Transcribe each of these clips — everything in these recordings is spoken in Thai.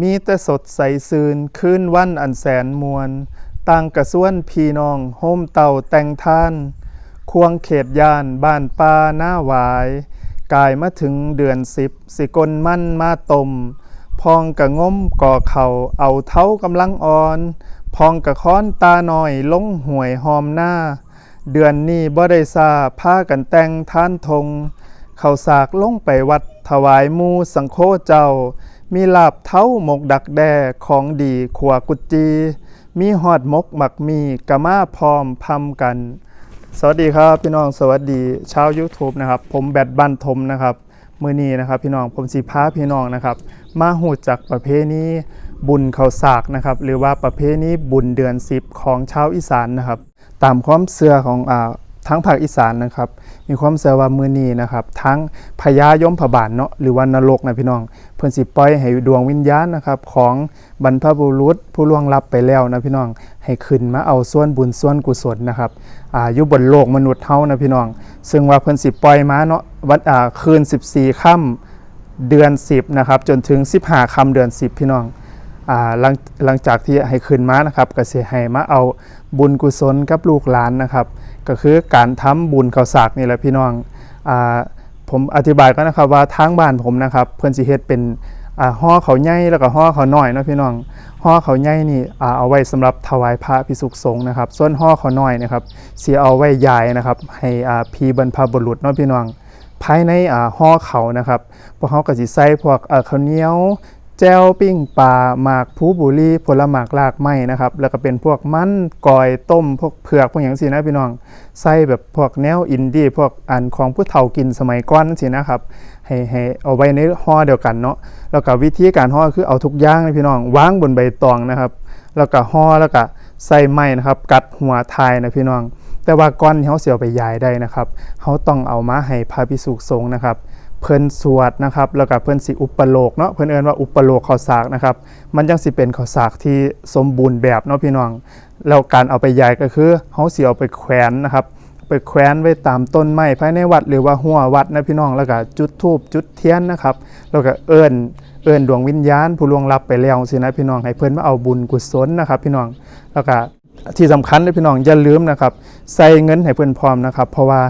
มีแต่สดใสซืนคืนวันอันแสนมวลต่างกระส่วนพี่น้องโฮมเต่าแต่งท่าน ควงเขตยานบ้านป่าหน้าหวาย กายมาถึงเดือนสิบสิกลมั่นมาตม พองกะง้มก่อเข่าเอาเท้ากำลังอ่อน พองกะค้อนตาหน่อยลงห่วยหอมหน้า เดือนนี้บ่ได้ซาผ้ากันแต่งท่านทง เข่าสากลงไปวัดถวายมูสังโฆเจ้า มีลาบเท้าหมกดักแด่ของดีขวกุจี มีหอดมกหมักมีกะมาพร้อมพำกัน สวัสดีครับพี่น้องสวัสดีชาว YouTube นะครับ ผมแบดบันทมนะครับมือนี้นะครับพี่น้องผมสีพาพี่น้องนะครับ มาหูจักประเพณีบุญเขาสากนะครับหรือว่าประเพณีบุญเดือนสิบของชาวอีสานนะครับ ตามความเชื่อของอ่า ทั้งภาคอีสานนะครับ มีความเชื่อว่ามือนี้นะครับ ทั้งพญายมพบาลเนาะหรือว่านรกนะพี่น้อง เพิ่อนสิปล่อยให้ดวงวิญญาณนะครับ ของบรรพบุรุษผู้ล่วงลับไปแล้วนะพี่น้อง ให้ขึ้นมาเอาส่วนบุญส่วนกุศลนะครับอายู่บนโลกมนุษย์เฮานะพี่น้อง ซึ่งว่าเพิ่อนสิปล่อยมาเนาะวันอ่าคืน 14 ค่ำเดือน 10นะครับจนถึง 15 ค่ำเดือน 10 พี่น้อง หลังหลังจากที่ให้ขึ้นมานะครับก็สิให้มาเอาบุญกุศลกับลูกหลานนะครับ ก็คือการทำบุญข้าวสากนี่แหละพี่น้องอ่าผมอธิบายก็นะครับว่าทางบ้านผมนะครับเพื่อนสิเฮ็ดเป็นห่อเขาใหญ่แล้วก็ห่อเขาน้อยนะพี่น้องห่อเขาใหญ่นี่เอาไว้สำหรับถวายพระพิสุขสงฆ์นะครับ ส่วนห่อเขาน้อยนะครับเสิเอาไว้ยายนะครับ ให้พีบรรพบุรุษเนาะพี่น้องภายในห่อเขานะครับพวกเขาก็สิใส่พวกเข้าวเหนียว แจวปิ้งปลาหมากผูบุรีผลหมากลากไม้นะครับ แล้วก็เป็นพวกมันกอยต้ม พวกเผือกพวกอย่างสินะพี่น้องใส่แบบพวกแนวอินดี้พวกอันของผู้เฒ่ากินสมัยก่อนสินะครับให้ให้เอาไว้ในห่อเดียวกันเนาะแล้วก็วิธีการห่อคือเอาทุกอย่างเลยพี่น้องวางบนใบตองนะครับ แล้วก็ห่อแล้วก็ใส่ไม้นะครับ กัดหัวทายนะพี่น้อง แต่ว่าก้อนที่เขาเสียไปยายได้นะครับเขาต้องเอามาให้พระพิสุสงฆ์นะครับ เพิ่นสวดนะครับแล้วก็เพิ่นสิอุปโลกเนาะเพิ่นเอิ้นว่าอุปโลกข้าวสากนะครับมันจังสิเป็นข้าวสากที่สมบูรณ์แบบเนาะพี่น้องแล้วการเอาไปยายก็คือเฮาสิเอาไปแขวนนะครับไปแขวนไว้ตามต้นไม้ภายในวัดหรือว่าหัววัดนะพี่น้องแล้วก็จุดธูปจุดเทียนนะครับแล้วก็เอิ้นเอิ้นดวงวิญญาณผู้ล่วงลับไปแล้วสินะพี่น้องให้เพิ่นมาเอาบุญกุศลนะครับ พี่น้องแล้วก็ที่สำคัญเลยพี่น้องอย่าลืมนะครับใส่เงินให้เพิ่นพร้อมนะครับ เพราะว่า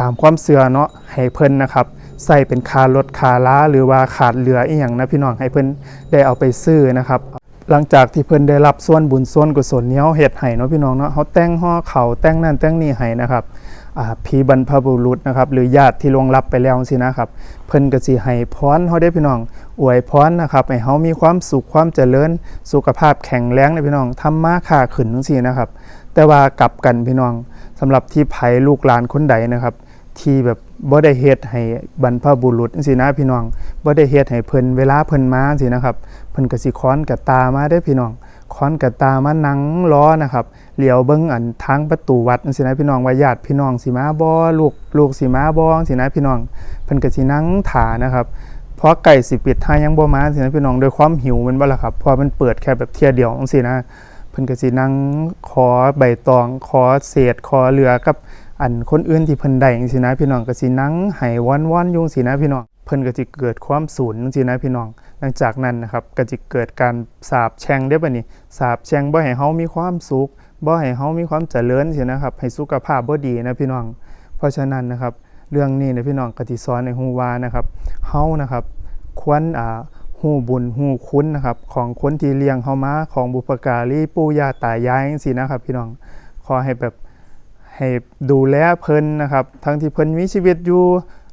ตามความเชื่อเนาะให้เพิ่นนะครับ ใส่เป็นคารถคาล้าหรือว่าขาดเหลืออีหยังนะพี่น้องให้เพิ่นได้เอาไปซื้อนะครับหลังจากที่เพิ่นได้รับส่วนบุญส่วนกุศลเนี้เฮาเฮ็ดให้เนาะพี่น้องเนาะเฮาแต่งห่อเขาแต่งนั่นแต่งนี่ให้นะครับอ่าพีบรรพบุรุษนะครับหรือญาติที่ล่วงลับไปแล้วสินะครับเพิ่นก็สิให้พรเฮาได้พี่น้อง อวยพรนะครับให้เฮามีความสุขความเจริญสุขภาพแข็งแรงนะพี่น้องทำมาค้าขึ้นจังซี่นะครับ แต่ว่ากลับกันพี่น้องสำหรับที่ไผลูกหลานคนใดนะครับ ที่แบบ บ่ได้เฮ็ดให้บรรพบุรุษจังซี่นะพี่น้องบ่ได้เฮ็ดให้เพิ่นเวลาเพิ่นมาจังซี่นะครับเพิ่นก็สิค้อนกับตามาได้พี่น้องค้อนกับตามานั่งล้อนะครับเหลียวเบิ่งอันทางประตูวัดจังซี่นะพี่น้องว่าญาติพี่น้องสิมาบ่ลูกลูกสิมาบ่จังซี่นะพี่น้องเพิ่นก็สินั่งท่านะครับเพอไก่สิปิดท้ายยังบ่มาจังซี่นะพี่น้องโดยความหิวมันบ่ล่ะครับเพราะมันเปิดแค่แบบเที่ยเดียวจังซี่นะเพิ่นก็สินั่งขอใบตองขอเศษขอเหลือกับ อันคนอื่นที่เพิ่นได้จังซี่นะพี่น้องก็สินั่งให้วอนๆอยู่จังซี่นะพี่น้องเพิ่นก็สิเกิดความสูญจังซี่นะพี่น้องหลังจากนั้นนะครับก็จะเกิดการสาบแช่งได้อบัดนี้สาบแช่งบ่ให้เฮามีความสุขบ่ให้เฮามีความเจริญสินะครับ ให้สุขภาพบ่ดีนะพี่น้อง เพราะฉะนั้นนะครับ เรื่องนี้นะพี่น้องก็สิสอนในฮู้ว่านะครับเฮานะครับ ควรอ่าฮู้บุญฮู้คุณนะครับ ของคนที่เลี้ยงเฮามาของบุพการีปู่ย่าตายายจังซี่นะครับ พี่น้องขอให้แบบ ให้ดูแลเพิ่นนะครับ ทั้งที่เพิ่นมีชีวิตอยู่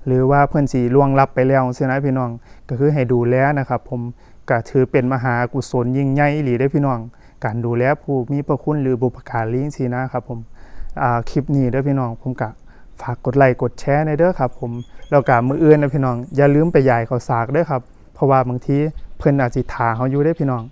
หรือว่าเพิ่นสิล่วงลับไปแล้วจังซี่นะพี่น้อง ก็คือให้ดูแลนะครับ ผมก็ถือเป็นมหากุศลยิ่งใหญ่หลีได้พี่น้อง การดูแลผู้มีพระคุณหรือบุพการีจังซี่นะครับผมคลิปนี้เด้อพี่น้องผมก็ฝากกดไลค์กดแชร์ในเด้อครับ ผมแล้วก็มืออื่นนะพี่น้อง อย่าลืมไปยายข้าวสากเด้อครับ เพราะว่าบางทีเพิ่นอาจสิถาเฮาอยู่ได้พี่น้อง